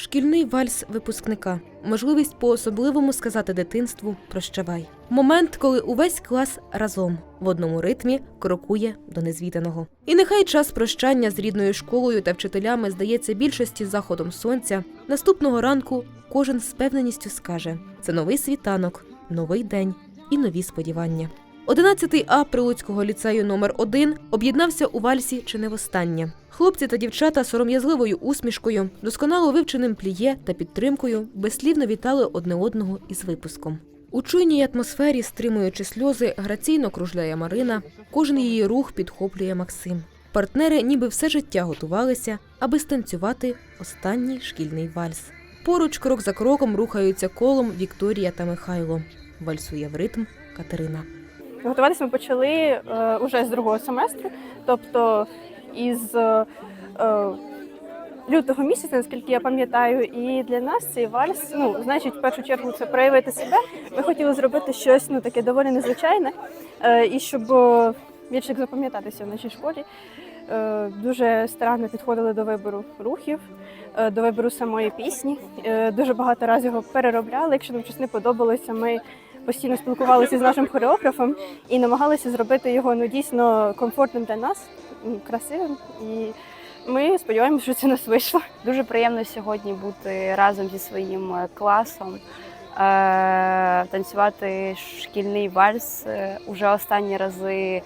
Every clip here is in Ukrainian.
Шкільний вальс випускника. Можливість по-особливому сказати дитинству прощавай. Момент, коли увесь клас разом в одному ритмі крокує до незвіданого. І нехай час прощання з рідною школою та вчителями здається більшості заходом сонця. Наступного ранку кожен з певненістю скаже: це новий світанок, новий день і нові сподівання. 11 А Прилуцького ліцею номер 1 об'єднався у вальсі чи не востаннє. Хлопці та дівчата сором'язливою усмішкою, досконало вивченим пліє та підтримкою безслівно вітали одне одного із випуском. У чуйній атмосфері, стримуючи сльози, граційно кружляє Марина. Кожен її рух підхоплює Максим. Партнери ніби все життя готувалися, аби станцювати останній шкільний вальс. Поруч крок за кроком рухаються колом Вікторія та Михайло. Вальсує в ритм Катерина. Готуватися ми почали е, з другого семестру, тобто із е, е, лютого місяця, наскільки я пам'ятаю, і для нас цей вальс, ну, значить, в першу чергу це проявити себе. Ми хотіли зробити щось ну, таке доволі незвичайне, е, і щоб більше запам'ятатися в нашій школі. Е, Дуже старанно підходили до вибору рухів, е, до вибору самої пісні. Дуже багато разів його переробляли. Якщо нам щось не подобалося, ми постійно спілкувалися з нашим хореографом і намагалися зробити його ну, дійсно комфортним для нас, красивим. І ми сподіваємося, що це нас вийшло. Дуже приємно сьогодні бути разом зі своїм е, класом, е, танцювати шкільний вальс. Е, Уже останні рази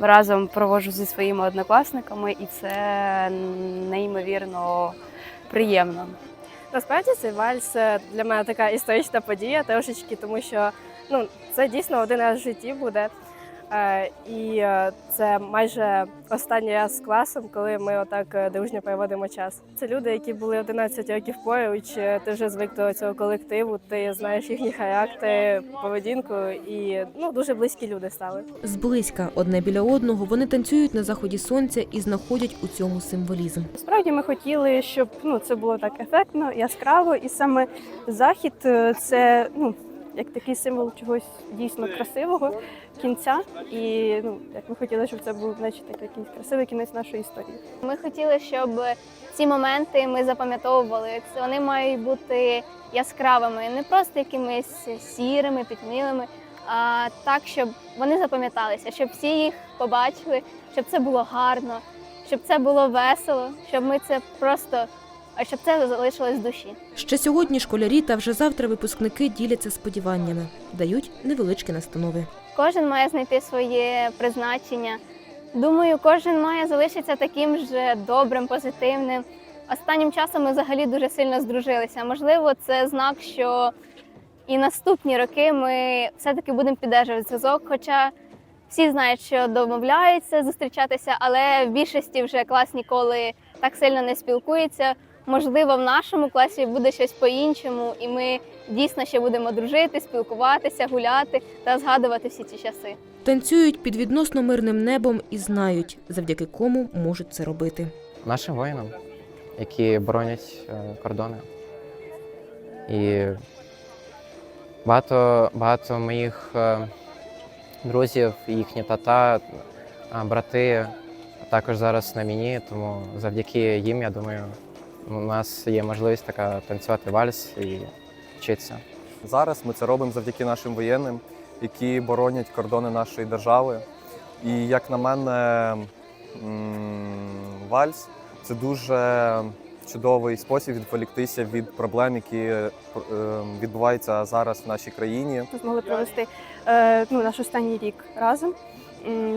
разом проводжу зі своїми однокласниками, і це неймовірно приємно. Насправді цей вальс е, для мене така історична подія, трошечки, тому що ну, це дійсно один раз в житті буде. Е, І е, це майже останній раз з класом, коли ми отак е, дружньо проводимо час. Це люди, які були 11 років поруч, ти вже звик до цього колективу, ти знаєш їхні характери, поведінку, і ну, дуже близькі люди стали. Зблизька одне біля одного вони танцюють на заході сонця і знаходять у цьому символізм. Справді ми хотіли, щоб ну, це було так ефектно, яскраво, і саме захід це ну, як такий символ чогось дійсно красивого кінця. І ну, як ми хотіли, щоб це був значить, так, якийсь красивий кінець нашої історії. Ми хотіли, щоб ці моменти ми запам'ятовували. Це вони мають бути яскравими, не просто якимись сірими, підмилими, а так, щоб вони запам'яталися, щоб всі їх побачили, щоб це було гарно, щоб це було весело, щоб ми це просто, а щоб це залишилось в душі. Ще сьогодні школярі та вже завтра випускники діляться сподіваннями, дають невеличкі настанови. Кожен має знайти своє призначення. Думаю, кожен має залишитися таким же добрим, позитивним. Останнім часом ми взагалі дуже сильно здружилися. Можливо, це знак, що і наступні роки ми все-таки будемо піддержувати зв'язок. Хоча всі знають, що домовляються зустрічатися, але в більшості вже клас ніколи так сильно не спілкуються. Можливо, в нашому класі буде щось по-іншому, і ми дійсно ще будемо дружити, спілкуватися, гуляти та згадувати всі ці часи. Танцюють під відносно мирним небом і знають, завдяки кому можуть це робити. нашим воїнам, які боронять е, кордони. І багато, багато моїх е, друзів, їхні тата, е, брати також зараз на мені, тому завдяки їм, я думаю, у нас є можливість така танцювати вальс і вчитися. Зараз ми це робимо завдяки нашим воєнним, які боронять кордони нашої держави. І як на мене, вальс це дуже чудовий спосіб відволіктися від проблем, які е, відбуваються зараз в нашій країні. Ми змогли провести е, ну, наш останній рік разом.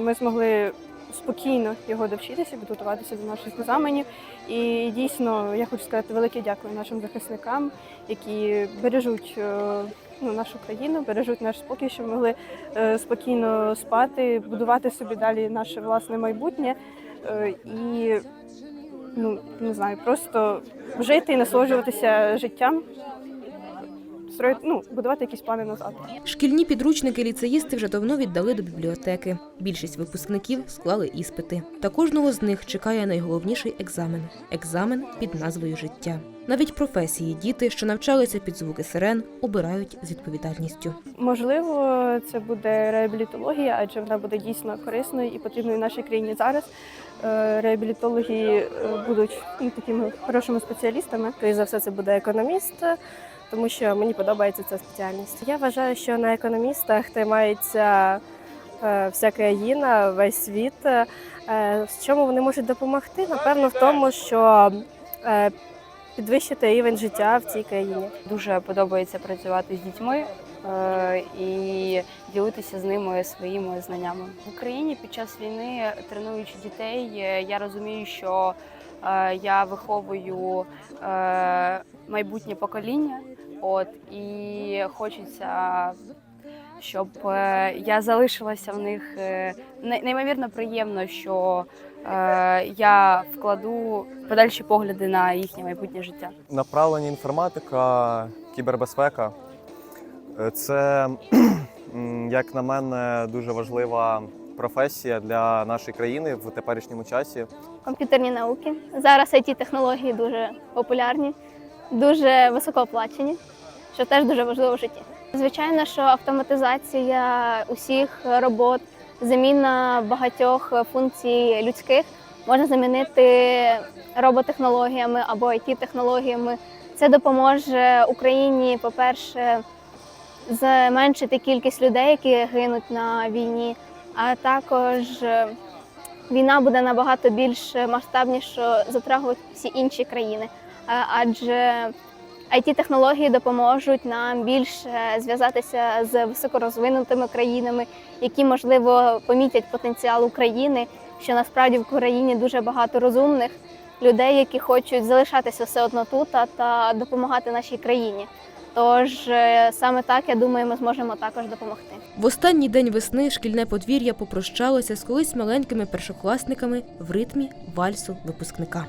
Ми змогли спокійно його довчитися, підготуватися до наших екзаменів. І дійсно я хочу сказати велике дякую нашим захисникам, які бережуть е, ну, нашу країну, бережуть наш спокій, щоб могли е, спокійно спати, будувати собі далі наше власне майбутнє. Е, І ну не знаю, просто жити і насолоджуватися життям, строїти, ну, будувати якісь плани на завтра. Шкільні підручники ліцеїсти вже давно віддали до бібліотеки. Більшість випускників склали іспити. Та кожного з них чекає найголовніший екзамен екзамен під назвою Життя. Навіть професії діти, що навчалися під звуки сирен, обирають з відповідальністю. Можливо, це буде реабілітологія, адже вона буде дійсно корисною і потрібною нашій країні зараз. е, реабілітологи е, будуть ну, такими хорошими спеціалістами. Скоріше за все, це буде економіст, тому що мені подобається ця спеціальність. Я вважаю, що на економістах тримається е, вся країна, весь світ. Е, В чому вони можуть допомогти? Напевно, в тому, що е, підвищити рівень життя в цій країні. Дуже подобається працювати з дітьми і ділитися з ними своїми знаннями. В Україні під час війни, тренуючи дітей, я розумію, що я виховую майбутнє покоління. От і хочеться, щоб е, я залишилася в них е, неймовірно приємно, що е, я вкладу подальші погляди на їхнє майбутнє життя. Направлення інформатика, кібербезпека це, як на мене, дуже важлива професія для нашої країни в теперішньому часі. Комп'ютерні науки. Зараз it технології дуже популярні, дуже високооплачені, що теж дуже важливо в житті. Звичайно, що автоматизація усіх робот, заміна багатьох функцій людських можна замінити роботехнологіями або it технологіями Це допоможе Україні, по-перше, зменшити кількість людей, які гинуть на війні, а також е, війна буде набагато більш масштабніше затрагувати всі інші країни, адже it технології допоможуть нам більше зв'язатися з високорозвинутими країнами, які можливо помітять потенціал України, що насправді в Україні дуже багато розумних людей, які хочуть залишатися все одно тут та допомагати нашій країні. Тож е, саме так я думаю, ми зможемо також допомогти. В останній день весни шкільне подвір'я попрощалося з колись маленькими першокласниками в ритмі вальсу випускника.